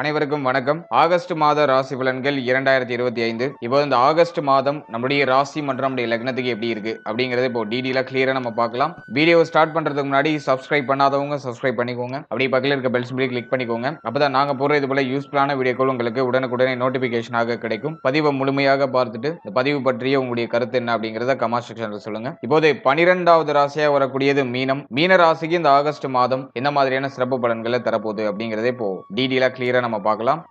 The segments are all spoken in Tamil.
அனைவருக்கும் வணக்கம். ஆகஸ்ட் மாத ராசி பலன்கள் இரண்டாயிரத்தி இருபத்தி ஐந்து. இப்போ இந்த ஆகஸ்ட் மாதம் நம்முடைய ராசி மற்றும் நம்முடைய லக்னத்துக்கு எப்படி இருக்கு அப்படிங்கறத இப்போ டீடெயிலா கிளியரா நம்ம பார்க்கலாம். வீடியோ ஸ்டார்ட் பண்றதுக்கு முன்னாடி சப்ஸ்கிரைப் பண்ணாதவங்க சப்ஸ்கிரைப் பண்ணிக்கோங்க. அப்படியே பக்கத்தில் இருக்க பெல்ஸ் சிம்பிளை கிளிக் பண்ணிக்கோங்க. அப்பதான் நாங்க போற இது போல யூஸ்ஃபுல்லான வீடியோக்கள் உங்களுக்கு உடனுக்குடனே நோட்டிபிகேஷனாக கிடைக்கும். பதிவை முழுமையாக பார்த்துட்டு இந்த பதிவு பற்றிய உங்களுடைய கருத்து என்ன அப்படிங்கறத கமெண்ட் செக்ஷன்ல சொல்லுங்க. இப்போது பனிரெண்டாவது ராசியா வரக்கூடியது மீனம். மீன ராசிக்கு இந்த ஆகஸ்ட் மாதம் என்ன மாதிரியான சிறப்பு பலன்களை தரப்போகுது அப்படிங்கறதே இப்போ டீடெயிலா கிளியரா நம்ம பார்க்கலாம்.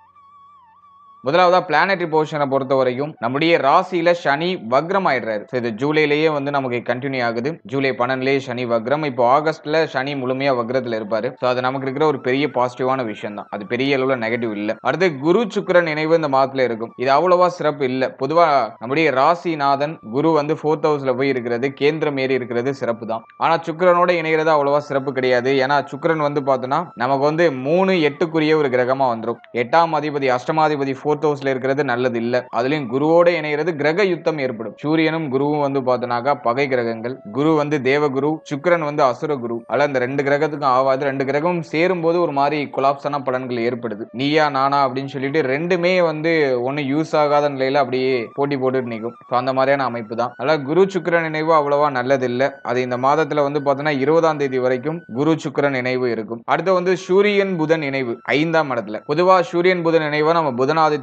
முதலாவதா பிளானட்டரி பொசிஷனை பொறுத்த வரைக்கும் நம்முடைய ராசியில சனி வக்ரம் ஆயிடுறாரு இது ஜூலைலேயே வந்து நமக்கு கண்டினியூ ஆகுது. ஜூலை பன்னெண்டுலேயே சனி வக்ரம். இப்போ ஆகஸ்ட்ல சனி முழுமையா வக்ரத்துல இருப்பாரு. ஸோ அது நமக்கு இருக்கிற ஒரு பெரிய பாசிட்டிவான விஷயம் தான். அது பெரிய அளவுல நெகட்டிவ் இல்ல. அடுத்து குரு சுக்கிரன் நினைவு இந்த மாதத்துல இருக்கும். இது அவ்வளவா சிறப்பு இல்ல. பொதுவா நம்முடைய ராசிநாதன் குரு வந்து ஃபோர்த் ஹவுஸ்ல போய் இருக்கிறது கேந்திரம் ஏறி இருக்கிறது சிறப்பு தான். ஆனா சுக்கரனோட இணைகிறது அவ்வளவா சிறப்பு கிடையாது. ஏன்னா சுக்கிரன் வந்து பார்த்தோம்னா நமக்கு வந்து மூணு எட்டுக்குரிய ஒரு கிரகமா வந்துடும் எட்டாம் அதிபதி அஷ்டமாதிபதி ஃபோர் ஃபோர்த் ஹவுஸ்ல இருக்கிறது நல்லது இல்ல. அதுலயும் குருவோட இணைகிறது கிரக யுத்தம் ஏற்படும். சூரியனும் குருவும் வந்து பார்த்தோன்னாக்கா பகை கிரகங்கள். குரு வந்து தேவகுரு சுக்கரன் வந்து அசுர குரு அல்ல இந்த ரெண்டு கிரகத்துக்கும் ஆகாது ரெண்டு கிரகமும் சேரும் போது ஒரு மாதிரி கொலாப்ஸான பலன்கள் ஏற்படுது. நீயா நானா அப்படின்னு சொல்லிட்டு ரெண்டுமே வந்து ஒண்ணு யூஸ் ஆகாத நிலையில அப்படியே போட்டி போட்டு நிற்கும். ஸோ அந்த மாதிரியான அமைப்பு தான். அதனால குரு சுக்கிரன் இணைவு அவ்வளவா நல்லது இல்ல. அது இந்த மாதத்துல வந்து பார்த்தோன்னா இருபதாம் தேதி வரைக்கும் குரு சுக்கிரன் இணைவு இருக்கும். அடுத்து வந்து சூரியன் புதன் இணைவு ஐந்தாம் இடத்துல. பொதுவா சூரியன் புதன் இணைவை நம்ம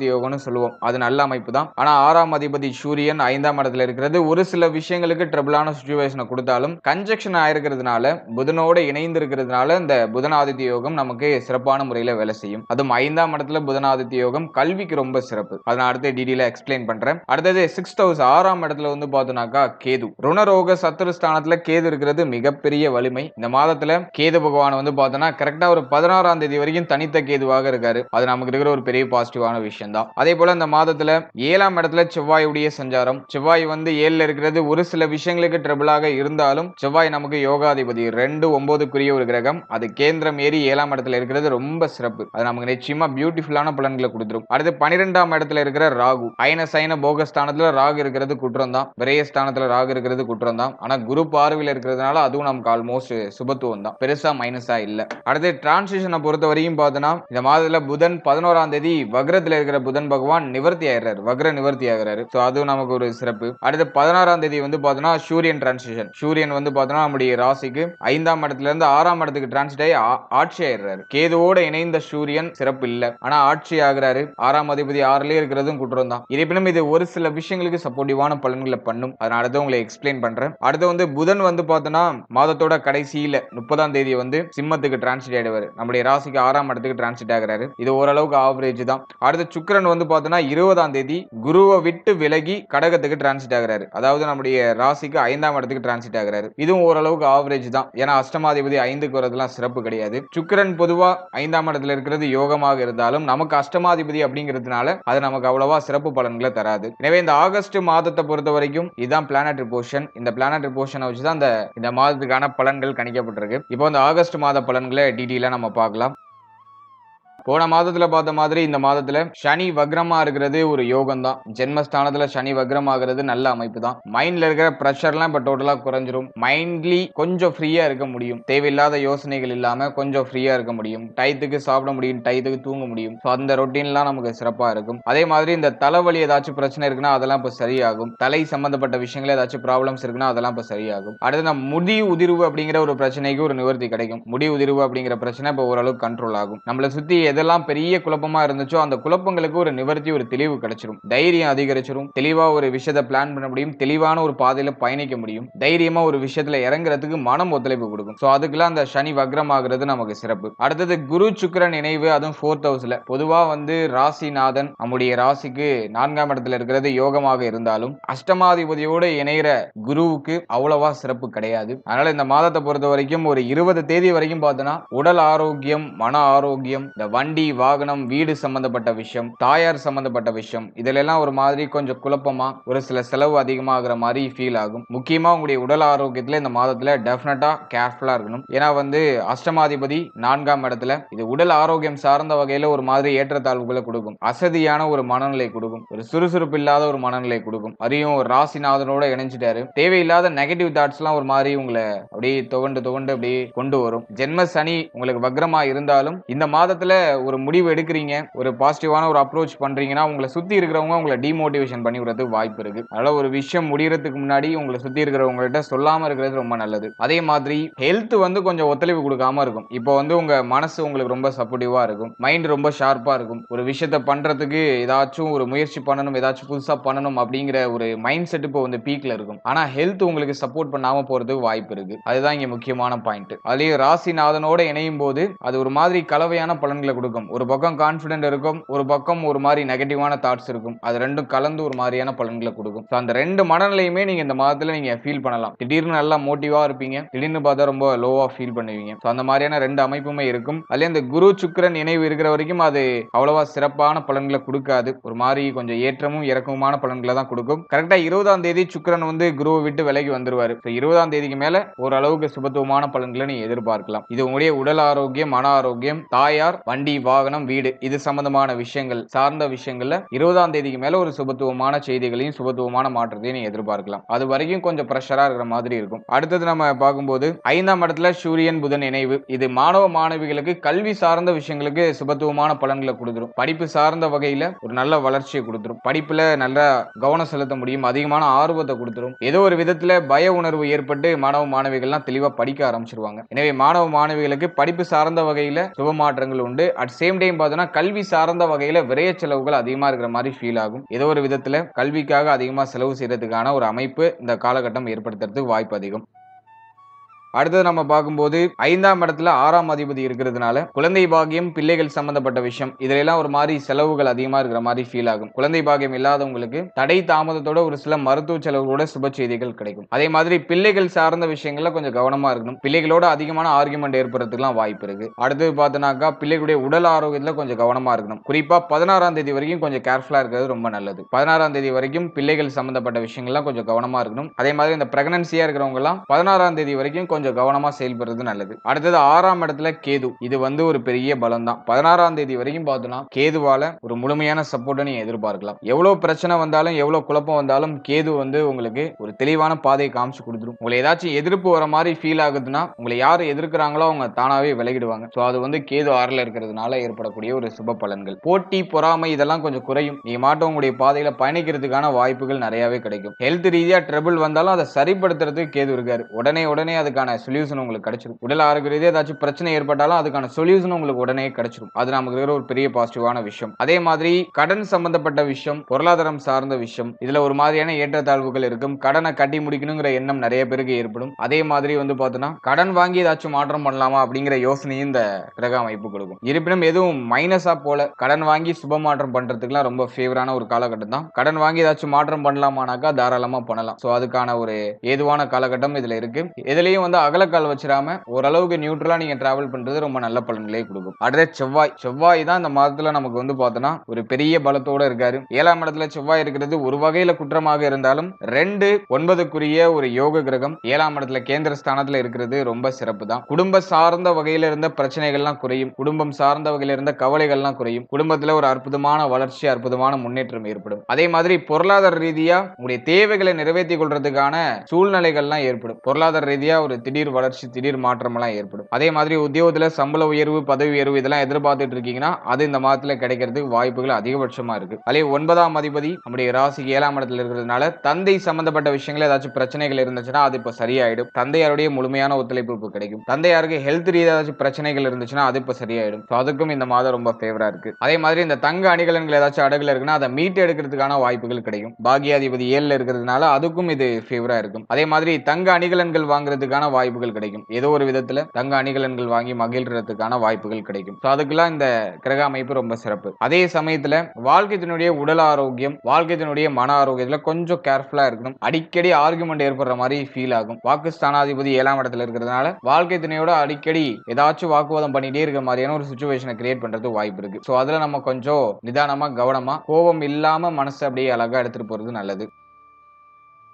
ஆதித்ய யோகம்னு சொல்லுவோம். அது நல்ல அமைப்பு தான் ஆனா ஆறாம் அதிபதி சூரியன் ஐந்தாம் இடத்துல இருக்கிறது. ஒரு சில விஷயங்களுக்கு ட்ரபிளான சுச்சுவேஷனை கொடுத்தாலும் கன்ஜெக்ஷன் ஆயிருக்கிறதுனால புதனோட இணைந்து இருக்கிறதுனால இந்த புதனாதித்ய யோகம் நமக்கு சிறப்பான முறையில வேலை செய்யும். அதுவும் ஐந்தாம் இடத்துல புதனாதித்ய யோகம் கல்விக்கு ரொம்ப சிறப்பு. அதை நான் அடுத்த டீடெயில எக்ஸ்பிளைன் பண்றேன். அடுத்தது சிக்ஸ்த் ஹவுஸ் ஆறாம் இடத்துல வந்து பார்த்தோம்னாக்கா கேது. ருணரோக சத்துரு ஸ்தானத்துல கேது இருக்கிறது மிகப்பெரிய வலிமை. இந்த மாதத்துல கேது பகவான் வந்து பார்த்தோம்னா கரெக்டா ஒரு பதினாறாம் தேதி வரைக்கும் தனித்த கேதுவாக இருக்காரு. அது நமக்கு இருக்கிற ஒரு பெரிய பாசிட்டிவான விஷயம். தான் அதே போல இந்த மாதத்துல ஏழாம் இடத்துல செவ்வாயுடைய சஞ்சாரம். செவ்வாய் வந்து ஏழுல இருக்கிறது ஒரு சில விஷயங்களுக்கு ட்ரபிளாக இருந்தாலும் செவ்வாய் நமக்கு யோகாதிபதி. ரெண்டு ஒன்பதுக்குரிய ஒரு கிரகம். அது கேந்திரம் ஏறி ஏழாம் இடத்துல இருக்கிறது ரொம்ப சிறப்பு. அது நமக்கு நிச்சயமா பியூட்டிஃபுல்லான பலன்களை கொடுத்துரும். அடுத்து பன்னிரெண்டாம் இடத்துல இருக்கிற ராகு. அயன சைன போகஸ்தானத்துல ராகு இருக்கிறது குற்றம் தான். விரயஸ்தானத்துல ராகு இருக்கிறது குற்றம் தான். ஆனா குரு பார்வையில் இருக்கிறதுனால அதுவும் நமக்கு ஆல்மோஸ்ட் சுபத்துவம் தான். பெருசா மைனஸா இல்ல. அடுத்து டிரான்சிஷனை பொறுத்த வரையும் பார்த்தோன்னா இந்த மாதத்துல புதன் பதினோராம் தேதி வக்ரத்துல இருக்கிற புதன் பகவான் நிவர்த்தி ஆயிடுறாரு வக்ர நிவர்த்தி ஆகிறாரு. ஸோ அதுவும் நமக்கு ஒரு சிறப்பு. அடுத்து பதினாறாம் தேதி வந்து பார்த்தோன்னா சூரியன் டிரான்சிஷன் சூரியன் வந்து பார்த்தோன்னா நம்முடைய ராசிக்கு ஐந்தாம் இடத்துல இருந்து ஆறாம் இடத்துக்கு டிரான்சிட் ஆகி ஆட்சி ஆயிடுறாரு. கேதுவோட இணைந்த சூரியன் சிறப்பு இல்லை. ஆனா ஆட்சி ஆகிறாரு. ஆறாம் அதிபதி ஆறுலயே இருக்கிறதும் குற்றம் தான். இருப்பினும் இது ஒரு சில விஷயங்களுக்கு சப்போர்ட்டிவான பலன்களை பண்ணும். அதனால அடுத்து உங்களை எக்ஸ்பிளைன் பண்றேன். அடுத்து வந்து புதன் வந்து பார்த்தோன்னா மாதத்தோட கடைசியில முப்பதாம் தேதி வந்து சிம்மத்துக்கு டிரான்சிட் ஆயிடுவாரு. நம்முடைய ராசிக்கு ஆறாம் இடத்துக்கு டிரான்சிட் ஆகிறாரு. இது ஓரளவுக்கு ஆவரேஜ் தான். அடுத்து சுக்கரன் வந்து பார்த்தோன்னா இருபதாம் தேதி குருவை விட்டு விலகி கடகத்துக்கு டிரான்சிட் ஆகுறாரு. அதாவது நம்முடைய ராசிக்கு ஐந்தாம் இடத்துக்கு டிரான்சிட் ஆகுறாரு. இதுவும் ஓரளவுக்கு ஆவரேஜ் தான். ஏன்னா அஷ்டமாதிபதி ஐந்துக்கு வரதுலாம் சிறப்பு கிடையாது. சுக்கரன் பொதுவா ஐந்தாம் இடத்துல இருக்கிறது யோகமாக இருந்தாலும் நமக்கு அஷ்டமாதிபதி அப்படிங்கிறதுனால அது நமக்கு அவ்வளவா சிறப்பு பலன்களை தராது. எனவே இந்த ஆகஸ்ட் மாதத்தை பொறுத்த வரைக்கும் இதுதான் பிளானட் போர்ஷன் இந்த பிளானட் போர்ஷனை வச்சு தான் இந்த இந்த மாதத்துக்கான பலன்கள் கணிக்கப்பட்டிருக்கு. இப்போ இந்த ஆகஸ்ட் மாத பலன்களை டீட்டெயிலாக நம்ம பார்க்கலாம். போன மாதத்துல பார்த்த மாதிரி இந்த மாதத்துல சனி வக்ரமா இருக்கிறது ஒரு யோகம் தான் ஜென்மஸ்தானத்துல சனி வக்ரம் ஆகிறது நல்ல அமைப்பு தான் மைண்ட்ல இருக்கிற ப்ரெஷர்லாம் இப்ப டோட்டலா குறைஞ்சிரும். மைண்ட்லி கொஞ்சம் ஃப்ரீயா இருக்க முடியும். தேவையில்லாத யோசனைகள் இல்லாம கொஞ்சம் ஃப்ரீயா இருக்க முடியும். டயத்துக்கு சாப்பிட முடியும் டயத்துக்கு தூங்க முடியும். ஸோ அந்த ரொட்டீன்லாம் நமக்கு சிறப்பா இருக்கும். அதே மாதிரி இந்த தலைவலி ஏதாச்சும் பிரச்சனை இருக்குன்னா அதெல்லாம் இப்ப சரியாகும். தலை சம்பந்தப்பட்ட விஷயங்கள் ஏதாச்சும் ப்ராப்ளம்ஸ் இருக்குன்னா அதெல்லாம் இப்ப சரியாகும். அடுத்து நம்ம முடி உதிர்வு அப்படிங்கிற ஒரு பிரச்சனைக்கு ஒரு நிவர்த்தி கிடைக்கும். முடி உதிர்வு அப்படிங்கிற பிரச்சனை இப்போ ஓரளவுக்கு கண்ட்ரோல் ஆகும். நம்மளை சுத்தி எதெல்லாம் பெரிய குழப்பமா இருந்துச்சோ அந்த குழப்பங்களுக்கு ஒரு நிவர்த்தி ஒரு தெளிவு கிடைச்சிரும். தைரியம் அதிகரிச்சிரும். தெளிவா ஒரு விஷயத்தை பிளான் பண்ண முடியும். தெளிவான ஒரு பாதையில பயணிக்க முடியும். தைரியமா ஒரு விஷயத்துல இறங்குறதுக்கு மனம் ஒத்துழைப்பு கொடுக்கும். ஸோ அதுக்கெல்லாம் அந்த சனி வக்ரம் ஆகுறது நமக்கு சிறப்பு. அடுத்தது குரு சுக்கரன் இணைவு அதுவும் ஃபோர்த் ஹவுஸ்ல பொதுவா வந்து ராசிநாதன் நம்முடைய ராசிக்கு நான்காம் இடத்துல இருக்கிறது யோகமாக இருந்தாலும் அஷ்டமாதிபதியோட இணைகிற குருவுக்கு அவ்வளவா சிறப்பு கிடையாது. அதனால இந்த மாதத்தை பொறுத்த வரைக்கும் ஒரு இருபது தேதி வரைக்கும் பார்த்தோன்னா உடல் ஆரோக்கியம் மன ஆரோக்கியம் இந்த வண்டி வாகனம் வீடு சம்பந்தப்பட்ட விஷயம் தாயார் சம்பந்தப்பட்ட விஷயம் இதிலெல்லாம் ஒரு மாதிரி கொஞ்சம் குழப்பமா ஒரு சில செலவு அதிகமாகிற மாதிரி ஃபீல் ஆகும். முக்கியமா உங்களுடைய உடல் ஆரோக்கியத்துல இந்த மாதத்துல டெஃபினட்டா கேர்ஃபுல்லா இருக்கணும். ஏன்னா வந்து அஷ்டமாதிபதி நான்காம் இடத்துல இது உடல் ஆரோக்கியம் சார்ந்த வகையில ஒரு மாதிரி ஏற்றத்தாழ்வுகளை கொடுக்கும். அசதியான ஒரு மனநிலை கொடுக்கும். ஒரு சுறுசுறுப்பு இல்லாத ஒரு மனநிலை கொடுக்கும். அதையும் ஒரு ராசிநாதனோட இணைஞ்சிட்டாரு. தேவையில்லாத நெகட்டிவ் தாட்ஸ் எல்லாம் ஒரு மாதிரி உங்களை அப்படியே துவண்டு துவண்டு அப்படியே கொண்டு வரும். ஜென்ம சனி உங்களுக்கு வக்ரமா இருந்தாலும் இந்த மாதத்துல ஒரு முடிவு எடுக்கிறீங்க ஒரு பாசிட்டிவான ஒரு அப்ரோச் பண்றீங்கன்னா உங்களை சுத்தி இருக்கிறவங்க உங்களை டிமோட்டிவேஷன் பண்ணி விடுறதுக்கு வாய்ப்பு இருக்கு. அதனால ஒரு விஷயம் முடிகிறதுக்கு முன்னாடி உங்களை சுத்தி இருக்கிறவங்கள்ட்ட சொல்லாம இருக்கிறது ரொம்ப நல்லது. அதே மாதிரி ஹெல்த் வந்து கொஞ்சம் ஒத்துழைப்பு கொடுக்காம இருக்கும். இப்போ வந்து உங்க மனசு உங்களுக்கு ரொம்ப சப்போர்ட்டிவாக இருக்கும். மைண்ட் ரொம்ப ஷார்ப்பாக இருக்கும். ஒரு விஷயத்தை பண்றதுக்கு ஏதாச்சும் ஒரு முயற்சி பண்ணணும் ஏதாச்சும் புதுசாக பண்ணணும் அப்படிங்கிற ஒரு மைண்ட் செட் இப்போ வந்து பீக்ல இருக்கும். ஆனா ஹெல்த் உங்களுக்கு சப்போர்ட் பண்ணாம போறதுக்கு வாய்ப்பு இருக்கு. அதுதான் இங்க முக்கியமான பாயிண்ட் அதுலேயும் ராசிநாதனோட இணையும் போது அது ஒரு மாதிரி கலவையான பலன்களை கொடுக்கும். ஒரு பக்கம் கான்ஃபிடென்ட் இருக்கும் ஒரு பக்கம் ஒரு மாதிரி நெகட்டிவான தாட்ஸ் இருக்கும். அது ரெண்டும் கலந்து ஒரு மாதிரியான பலன்களை கொடுக்கும். ஸோ அந்த ரெண்டு மனநிலையுமே நீங்க இந்த மாதத்துல நீங்க ஃபீல் பண்ணலாம். திடீர்னு நல்லா மோட்டிவா இருப்பீங்க. திடீர்னு பார்த்தா ரொம்ப லோவா ஃபீல் பண்ணுவீங்க. ஸோ அந்த மாதிரியான ரெண்டு அமைப்புமே இருக்கும். அதுல இந்த குரு சுக்கரன் இணைவு இருக்கிற வரைக்கும் அது அவ்வளவா சிறப்பான பலன்களை கொடுக்காது. ஒரு மாதிரி கொஞ்சம் ஏற்றமும் இறக்கமுமான பலன்களை தான் கொடுக்கும். கரெக்டா இருபதாம் தேதி சுக்கரன் வந்து குருவை விட்டு விலகி வந்துருவாரு. ஸோ இருபதாம் தேதிக்கு மேல ஓரளவுக்கு சுபத்துவமான பலன்களை நீ எதிர்பார்க்கலாம். இது உங்களுடைய உடல் ஆரோக்கியம் மன ஆரோக்கியம் தாயார் வண்டி வாகனம் வீடு இது சம்பந்தமான விஷயங்கள். சார்ந்த விஷயங்கள்ல இருபதாம் தேதிக்கு மேல ஒரு சுபத்துவமான செய்திகளையும் சுபத்துவமான மாற்றத்தையும் நீ எதிர்பார்க்கலாம். அது வரைக்கும் கொஞ்சம் ப்ரெஷரா இருக்கிற மாதிரி இருக்கும். அடுத்தது நம்ம பார்க்கும்போது ஐந்தாம் இடத்துல சூரியன் புதன் இணைவு. இது மாணவ மாணவிகளுக்கு கல்வி சார்ந்த விஷயங்களுக்கு சுபத்துவமான பலன்களை கொடுத்துரும். படிப்பு சார்ந்த வகையில ஒரு நல்ல வளர்ச்சியை கொடுத்துரும். படிப்புல நல்ல கவனம் செலுத்த முடியும். அதிகமான ஆர்வத்தை கொடுத்துரும். ஏதோ ஒரு விதத்துல பய உணர்வு ஏற்பட்டு மாணவ மாணவிகள்லாம் தெளிவா படிக்க ஆரம்பிச்சிருவாங்க. எனவே மாணவ மாணவிகளுக்கு படிப்பு சார்ந்த வகையில சுப மாற்றங்கள் உண்டு. அட் சேம் டைம் பார்த்தோன்னா கல்வி சார்ந்த வகையில விரைய செலவுகள் அதிகமா இருக்கிற மாதிரி ஃபீல் ஆகும். ஏதோ ஒரு விதத்துல கல்விக்காக அதிகமா செலவு செய்யறதுக்கான ஒரு அமைப்பு இந்த காலகட்டம் ஏற்படுத்துறதுக்கு வாய்ப்பு அதிகம். அடுத்தது நம்ம பார்க்கும்போது ஐந்தாம் இடத்துல ஆறாம் அதிபதி இருக்கிறதுனால குழந்தை பாகியம் பிள்ளைகள் சம்பந்தப்பட்ட விஷயம் இதுல எல்லாம் ஒரு மாதிரி செலவுகள் அதிகமா இருக்கிற மாதிரி ஃபீல் ஆகும். குழந்தை பாகியம் இல்லாதவங்களுக்கு தடை தாமதத்தோட ஒரு சில மருத்துவ செலவுகளோட சுப செய்திகள் கிடைக்கும். அதே மாதிரி பிள்ளைகள் சார்ந்த விஷயங்கள்ல கொஞ்சம் கவனமா இருக்கணும். பிள்ளைகளோட அதிகமான ஆர்குமெண்ட் ஏற்படுறதுக்குலாம் வாய்ப்பு இருக்கு. அடுத்தது பார்த்தோன்னாக்கா பிள்ளைகளுடைய உடல் ஆரோக்கியத்துல கொஞ்சம் கவனமா இருக்கணும். குறிப்பா பதினாறாம் தேதி வரைக்கும் கொஞ்சம் கேர்ஃபுல்லா இருக்கிறது ரொம்ப நல்லது. பதினாறாம் தேதி வரைக்கும் பிள்ளைகள் சம்பந்தப்பட்ட விஷயங்கள்லாம் கொஞ்சம் கவனமா இருக்கணும். அதே மாதிரி இந்த பிரெக்னன்சியா இருக்கிறவங்க எல்லாம் பதினாறாம் தேதி வரைக்கும் கொஞ்சம் கவனமா செயல்படுறது நல்லது. அடுத்தது ஆறாம் இடத்துல கேது. இது வந்து ஒரு பெரிய பலம் தான் பதினாறாம் தேதி வரைக்கும் பார்த்தோம்னா கேதுவால ஒரு முழுமையான சப்போர்ட்டை நீங்க எதிர்பார்க்கலாம். எவ்வளவு பிரச்சனை வந்தாலும் எவ்வளவு குழப்பம் வந்தாலும் கேது வந்து உங்களுக்கு ஒரு தெளிவான பாதையை காமிச்சு கொடுத்துரும். உங்களை ஏதாச்சும் எதிர்ப்பு வர மாதிரி ஃபீல் ஆகுதுன்னா உங்களை யார் எதிர்க்கிறாங்களோ அவங்க தானாவே விலகிடுவாங்க. ஸோ அது வந்து கேது ஆறில் இருக்கிறதுனால ஏற்படக்கூடிய ஒரு சுப பலன்கள். போட்டி பொறாமை இதெல்லாம் கொஞ்சம் குறையும். நீங்க மாட்டும் உங்களுடைய பாதையில பயணிக்கிறதுக்கான வாய்ப்புகள் நிறையவே கிடைக்கும். ஹெல்த் ரீதியா ட்ரபிள் வந்தாலும் அதை சரிப்படுத்துறதுக்கு கேது இருக்காரு. உடனே உடனே அதுக்கான சொல்யூஷன் உங்களுக்கு கிடைச்சிடும் உடல் ஆரோக்கிய ரீதியாக ஏதாச்சும் பிரச்சனை ஏற்பட்டாலும் அதுக்கான சொல்யூஷன் உங்களுக்கு உடனே கிடைச்சிடும் அது நமக்கு இருக்கிற ஒரு பெரிய பாசிட்டிவான விஷயம். அதே மாதிரி கடன் சம்பந்தப்பட்ட விஷயம் பொருளாதாரம் சார்ந்த விஷயம் இதுல ஒரு மாதிரியான ஏற்றத்தாழ்வுகள் இருக்கும். கடனை கட்டி முடிக்கணுங்கிற எண்ணம் நிறைய பேருக்கு ஏற்படும். அதே மாதிரி வந்து பார்த்தோன்னா கடன் வாங்கி ஏதாச்சும் மாற்றம் பண்ணலாமா அப்படிங்கிற யோசனையும் இந்த கிரக அமைப்பு கொடுக்கும். இருப்பினும் எதுவும் மைனஸா போல கடன் வாங்கி சுப மாற்றம் பண்றதுக்குலாம் ரொம்ப ஃபேவரான ஒரு காலகட்டம் தான். கடன் வாங்கி ஏதாச்சும் மாற்றம் பண்ணலாமானாக்கா தாராளமா பண்ணலாம். ஸோ அதுக்கான ஒரு ஏதுவான காலகட்டம் இதுல இருக்கு. இதுலயும் வந்து அகலக்கால் வச்சிடாம ஓரளவுக்கு நியூட்ரலா நீங்க டிராவல் பண்றது ரொம்ப நல்ல பலன்களே கொடுக்கும். அடுத்த செவ்வாய். செவ்வாய் தான் இந்த மாதத்துல நமக்கு வந்து பார்த்தோம்னா ஒரு பெரிய பலத்தோட இருக்காரு. ஏழாம் இடத்துல செவ்வாய் இருக்கிறது ஒரு வகையில குற்றமாக இருந்தாலும் ரெண்டு ஒன்பதுக்குரிய ஒரு யோக கிரகம் ஏழாம் இடத்துல கேந்திர ஸ்தானத்துல இருக்கிறது ரொம்ப சிறப்பு தான். குடும்ப சார்ந்த வகையில இருந்த பிரச்சனைகள்லாம் குறையும். குடும்பம் சார்ந்த வகையில இருந்த கவலைகள்லாம் குறையும். குடும்பத்துல ஒரு அற்புதமான வளர்ச்சி அற்புதமான முன்னேற்றம் ஏற்படும். அதே மாதிரி பொருளாதார ரீதியா உங்களுடைய தேவைகளை நிறைவேற்றி கொள்றதுக்கான சூழ்நிலைகள்லாம் ஏற்படும். பொருளாதார ரீதியா ஒரு திடீர் வளர்ச்சி திடீர் மாற்றம் எல்லாம் ஏற்படும். அதே மாதிரி உத்தியோகத்தில் சம்பள உயர்வு பதவி உயர்வு இதெல்லாம் எதிர்பார்த்துட்டு இருக்கீங்கன்னா அது இந்த மாதத்தில் கிடைக்கிறதுக்கு வாய்ப்புகள் அதிகபட்சமா இருக்கு. அதே ஒன்பதாம் அதிபதி நம்முடைய ராசி ஏழாம் இடத்துல இருக்கிறதுனால தந்தை சம்பந்தப்பட்ட விஷயங்கள் ஏதாச்சும் பிரச்சனைகள் இருந்துச்சுன்னா அது இப்போ சரியாயிடும். தந்தையாருடைய முழுமையான ஒத்துழைப்பு இப்போ கிடைக்கும். தந்தையாருக்கு ஹெல்த் ரீதியாக ஏதாச்சும் பிரச்சனைகள் இருந்துச்சுன்னா அது இப்போ சரியாயிடும். ஸோ அதுக்கும் இந்த மாதம் ரொம்ப ஃபேவரா இருக்கு. அதே மாதிரி இந்த தங்க அணிகலன்கள் ஏதாச்சும் அடகுல இருக்குன்னா அதை மீட்டு எடுக்கிறதுக்கான வாய்ப்புகள் கிடைக்கும். பாகியாதிபதி ஏழில் இருக்கிறதுனால அதுக்கும் இது ஃபேவரா இருக்கும். அதே மாதிரி தங்க அணிகலன்கள் வாங்குறதுக்கான வாய்ப்புகள் கிடைக்கும். ஏதோ ஒரு விதத்துல தங்க அணிகலன்கள் வாங்கி மகிழ்றதுக்கான வாய்ப்புகள் கிடைக்கும். ஸோ அதுக்கெல்லாம் இந்த கிரக அமைப்பு ரொம்ப சிறப்பு. அதே சமயத்துல வாழ்க்கைத்தினுடைய உடல் ஆரோக்கியம் வாழ்க்கைத்தினுடைய மன ஆரோக்கியத்துல கொஞ்சம் கேர்ஃபுல்லா இருக்கணும். அடிக்கடி ஆர்குமெண்ட் ஏற்படுற மாதிரி ஃபீல் ஆகும். வாக்கு ஸ்தானாதிபதி ஏழாம் இடத்துல இருக்கிறதுனால வாழ்க்கை துணையோட அடிக்கடி ஏதாச்சும் வாக்குவாதம் பண்ணிட்டே இருக்கிற மாதிரியான ஒரு சுச்சுவேஷனை கிரியேட் பண்றது வாய்ப்பு இருக்கு. ஸோ அதுல நம்ம கொஞ்சம் நிதானமா கவனமா கோபம் இல்லாம மனசை அப்படியே அழகா எடுத்துட்டு போறது நல்லது.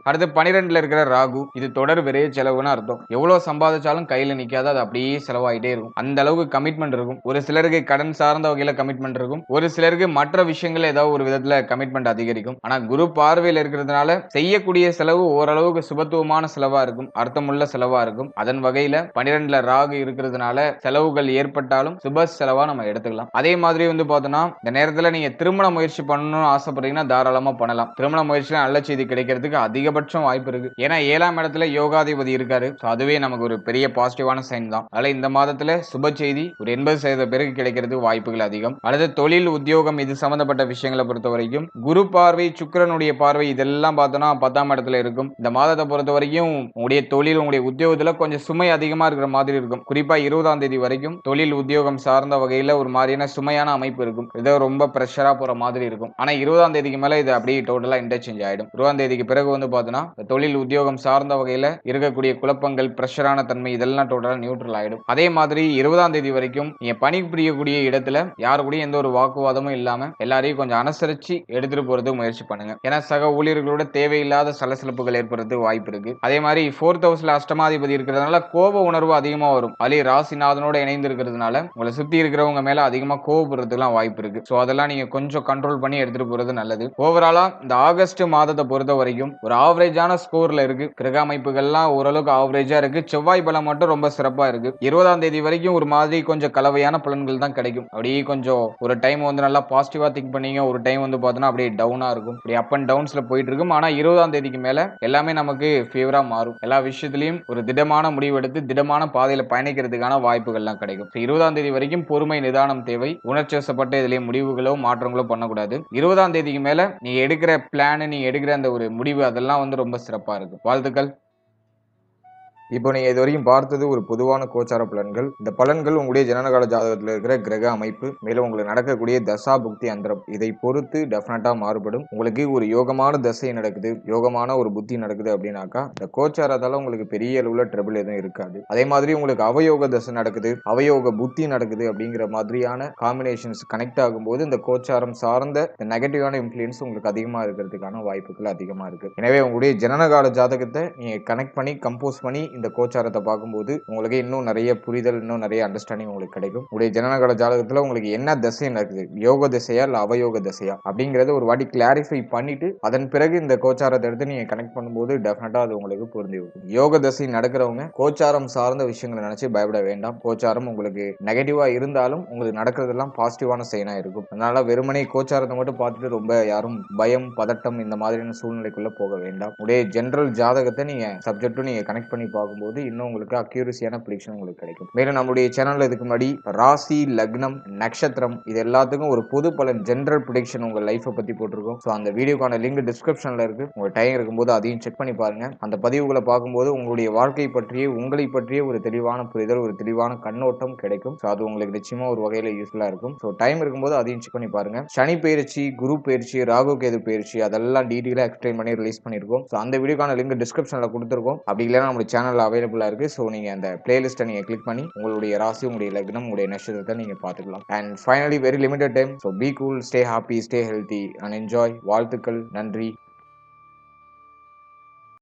அடுத்து பனிரெண்டுல இருக்கிற ராகு இது தொடர் விரைய செலவுன்னு அர்த்தம். எவ்வளவு சம்பாதிச்சாலும் கையில நிக்காது அது அப்படியே செலவாயிட்டே இருக்கும். அந்த அளவுக்கு கமிட்மெண்ட் இருக்கும். ஒரு சிலருக்கு கடன் சார்ந்த வகையில கமிட்மெண்ட் இருக்கும். ஒரு சிலருக்கு மற்ற விஷயங்கள் ஏதாவது ஒரு விதத்துல கமிட்மெண்ட் அதிகரிக்கும். ஆனா குரு பார்வையில் இருக்கிறதுனால செய்யக்கூடிய செலவு ஓரளவுக்கு சுபத்துவமான செலவா இருக்கும். அர்த்தமுள்ள செலவா இருக்கும். அதன் வகையில பனிரெண்டுல ராகு இருக்கிறதுனால செலவுகள் ஏற்பட்டாலும் சுப செலவா நம்ம எடுத்துக்கலாம். அதே மாதிரி வந்து பார்த்தோம்னா இந்த நேரத்துல நீங்க திருமண முயற்சி பண்ணணும்னு ஆசைப்படுறீங்கன்னா தாராளமா பண்ணலாம். திருமண முயற்சியில நல்ல செய்தி கிடைக்கிறதுக்கு அதிக அதிகபட்சம் வாய்ப்பு இருக்கு. ஏன்னா ஏழாம் இடத்துல யோகாதிபதி இருக்காரு. அதுவே நமக்கு ஒரு பெரிய பாசிட்டிவான சைன் தான். அதனால இந்த மாதத்துல சுப செய்தி ஒரு எண்பது சதவீத பேருக்கு கிடைக்கிறது வாய்ப்புகள் அதிகம். அடுத்து தொழில் உத்தியோகம் இது சம்பந்தப்பட்ட விஷயங்களை பொறுத்த வரைக்கும் குரு பார்வை சுக்கிரனுடைய பார்வை இதெல்லாம் பார்த்தோம்னா பத்தாம் இடத்துல இருக்கும். இந்த மாதத்தை பொறுத்த வரைக்கும் உங்களுடைய தொழில் உங்களுடைய உத்தியோகத்துல கொஞ்சம் சுமை அதிகமா இருக்கிற மாதிரி இருக்கும். குறிப்பா இருபதாம் தேதி வரைக்கும் தொழில் உத்தியோகம் சார்ந்த வகையில ஒரு மாதிரியான சுமையான அமைப்பு இருக்கும். இதோ ரொம்ப ப்ரெஷரா போற மாதிரி இருக்கும். ஆனா இருபதாம் தேதிக்கு மேல இது அப்படியே டோட்டலா இன்டர்சேஞ்ச் ஆயிடும். இருபதாம் தேதிக்கு பிறகு வந்து பார்த்தோம்னா பார்த்தோன்னா தொழில் உத்தியோகம் சார்ந்த வகையில் இருக்கக்கூடிய குழப்பங்கள் ப்ரெஷரான தன்மை இதெல்லாம் டோட்டலாக நியூட்ரல் ஆயிடும். அதே மாதிரி இருபதாம் தேதி வரைக்கும் நீங்கள் பணி புரியக்கூடிய இடத்துல யாரு கூடயும் எந்த ஒரு வாக்குவாதமும் இல்லாமல் எல்லாரையும் கொஞ்சம் அனுசரிச்சு எடுத்துட்டு போறதுக்கு முயற்சி பண்ணுங்க. ஏன்னா சக ஊழியர்களோட தேவையில்லாத சலசலப்புகள் ஏற்படுறதுக்கு வாய்ப்பு இருக்கு. அதே மாதிரி ஃபோர்த் ஹவுஸ்ல அஷ்டமாதிபதி இருக்கிறதுனால கோப உணர்வு அதிகமா வரும். அதே ராசிநாதனோட இணைந்து இருக்கிறதுனால உங்களை சுத்தி இருக்கிறவங்க மேல அதிகமா கோவப்படுறதுக்குலாம் வாய்ப்பு இருக்கு. ஸோ அதெல்லாம் நீங்க கொஞ்சம் கண்ட்ரோல் பண்ணி எடுத்துட்டு போறது நல்லது. ஓவராலா இந்த ஆகஸ்ட் மாதத்தை பொறுத்த வரைக்கும் ஒரு ஆவரேஜான ஸ்கோர்ல இருக்கு. கிரக அமைப்புகள்லாம் ஓரளவுக்கு ஆவரேஜா இருக்கு. செவ்வாய் பலம் மட்டும் ரொம்ப சிறப்பா இருக்கு. இருபதாம் தேதி வரைக்கும் ஒரு மாதிரி கொஞ்சம் கலவையான பலன்கள் தான் கிடைக்கும். அப்படியே கொஞ்சம் ஒரு டைம் வந்து நல்லா பாசிட்டிவா திங்க் பண்ணீங்க. ஒரு டைம் வந்து பார்த்தோன்னா அப்படியே டவுனா இருக்கும். அப்படி அப் அண்ட் டவுன்ஸ்ல போயிட்டு இருக்கும். ஆனா இருபதாம் தேதிக்கு மேல எல்லாமே நமக்கு ஃபேவரா மாறும். எல்லா விஷயத்திலையும் ஒரு திடமான முடிவு எடுத்து திடமான பாதையில பயணிக்கிறதுக்கான வாய்ப்புகள்லாம் கிடைக்கும். இருபதாம் தேதி வரைக்கும் பொறுமை நிதானம் தேவை. உணர்ச்சி வசப்பட்ட இதுலயே முடிவுகளோ மாற்றங்களோ பண்ணக்கூடாது. இருபதாம் தேதிக்கு மேல நீ எடுக்கிற பிளான் நீ எடுக்கிற அந்த ஒரு முடிவு அதெல்லாம் வந்து ரொம்ப சிறப்பா இருக்கு. வாழ்த்துக்கள். இப்போ நீங்க இது வரைக்கும் பார்த்தது ஒரு பொதுவான கோச்சார பலன்கள். இந்த பலன்கள் உங்களுடைய ஜனனகால ஜாதகத்தில் இருக்கிற கிரக அமைப்பு மேலும் உங்களுக்கு நடக்கக்கூடிய தசா புக்தி அந்தரம். இதை பொறுத்து டெஃபினட்டா மாறுபடும். உங்களுக்கு ஒரு யோகமான தசை நடக்குது யோகமான ஒரு புத்தி நடக்குது அப்படின்னாக்கா இந்த கோச்சாரத்தால உங்களுக்கு பெரிய அளவுல ட்ரபிள் எதுவும் இருக்காது. அதே மாதிரி உங்களுக்கு அவயோக தசை நடக்குது அவயோக புத்தி நடக்குது அப்படிங்கிற மாதிரியான காம்பினேஷன்ஸ் கனெக்ட் ஆகும்போது இந்த கோச்சாரம் சார்ந்த இந்த நெகட்டிவான இன்ஃப்ளூயன்ஸ் உங்களுக்கு அதிகமா இருக்கிறதுக்கான வாய்ப்புகள் அதிகமா இருக்கு. எனவே உங்களுடைய ஜனனகால ஜாதகத்தை நீங்க கனெக்ட் பண்ணி கம்போஸ் பண்ணி இந்த கோச்சாரத்தை பார்க்கும்போது உங்களுக்கு இன்னும் நிறைய புரிதல் இன்னும் நிறைய அண்டர்ஸ்டாண்டிங் உங்களுக்கு கிடைக்கும். உடைய ஜனநகர ஜாதகத்தில் உங்களுக்கு என்ன திசை நடக்குது? யோக திசையா இல்லை அவயோக திசையா? அப்படிங்கிறத ஒரு வாட்டி கிளாரிஃபை பண்ணிட்டு அதன் பிறகு இந்த கோச்சாரத்தை எடுத்து நீங்கள் கனெக்ட் பண்ணும்போது டெஃபினட்டாக அது உங்களுக்கு புரிஞ்சு இருக்கும் யோக திசை நடக்கிறவங்க கோச்சாரம் சார்ந்த விஷயங்களை நினச்சி பயப்பட வேண்டாம். கோச்சாரம் உங்களுக்கு நெகட்டிவாக இருந்தாலும் உங்களுக்கு நடக்கிறதெல்லாம் பாசிட்டிவான செயனா இருக்கும். அதனால வெறுமனே கோச்சாரத்தை மட்டும் பார்த்துட்டு ரொம்ப யாரும் பயம் பதட்டம் இந்த மாதிரியான சூழ்நிலைக்குள்ளே போக வேண்டாம். உடைய ஜென்ரல் ஜாதகத்தை நீங்கள் சப்ஜெக்ட்டும் நீங்கள் கனெக்ட் பண்ணி பார்க்கும்போது இன்னும் உங்களுக்கு அக்யூரஸியான ப்ரிடிக்ஷன் உங்களுக்கு கிடைக்கும். மேலும் நம்முடைய சேனல் இதுக்கு முன்னாடி ராசி லக்னம் நட்சத்திரம் இது எல்லாத்துக்கும் ஒரு பொது பலன் ஜென்ரல் ப்ரிடிக்ஷன் உங்க லைஃப்பை பத்தி போட்டிருக்கோம். ஸோ அந்த வீடியோக்கான லிங்க் டிஸ்கிரிப்ஷனில் இருக்கு. உங்கள் டைம் இருக்கும்போது அதையும் செக் பண்ணி பாருங்க. அந்த பதிவுகளை பார்க்கும்போது உங்களுடைய வாழ்க்கை பற்றிய உங்களை பற்றிய ஒரு தெளிவான புரிதல் ஒரு தெளிவான கண்ணோட்டம் கிடைக்கும். ஸோ அது உங்களுக்கு நிச்சயமா ஒரு வகையில யூஸ்ஃபுல்லா இருக்கும். ஸோ டைம் இருக்கும்போது அதையும் செக் பண்ணி பாருங்க. சனி பயிற்சி குரு பயிற்சி ராகு கேது பயிற்சி அதெல்லாம் டீட்டெயிலாக எக்ஸ்பிளைன் பண்ணி ரிலீஸ் பண்ணியிருக்கோம். ஸோ அந்த வீடியோக்கான லிங்க் டிஸ்கிரிப்ஷனில் கொடுத்துருக்கோம். அப்படி இல்லைன்னா நம்ம சேனலில் அவைலபிளாக இருக்குது ஸோ நீங்கள் அந்த பிளேலிஸ்ட்டை நீங்கள் கிளிக் பண்ணி உங்களுடைய ராசி உங்களுடைய லக்னம் உங்களுடைய நட்சத்திரத்தை நீங்கள் பார்த்துக்கலாம். And finally very limited time so be cool stay happy stay healthy and enjoy வாழ்த்துக்கள் நன்றி.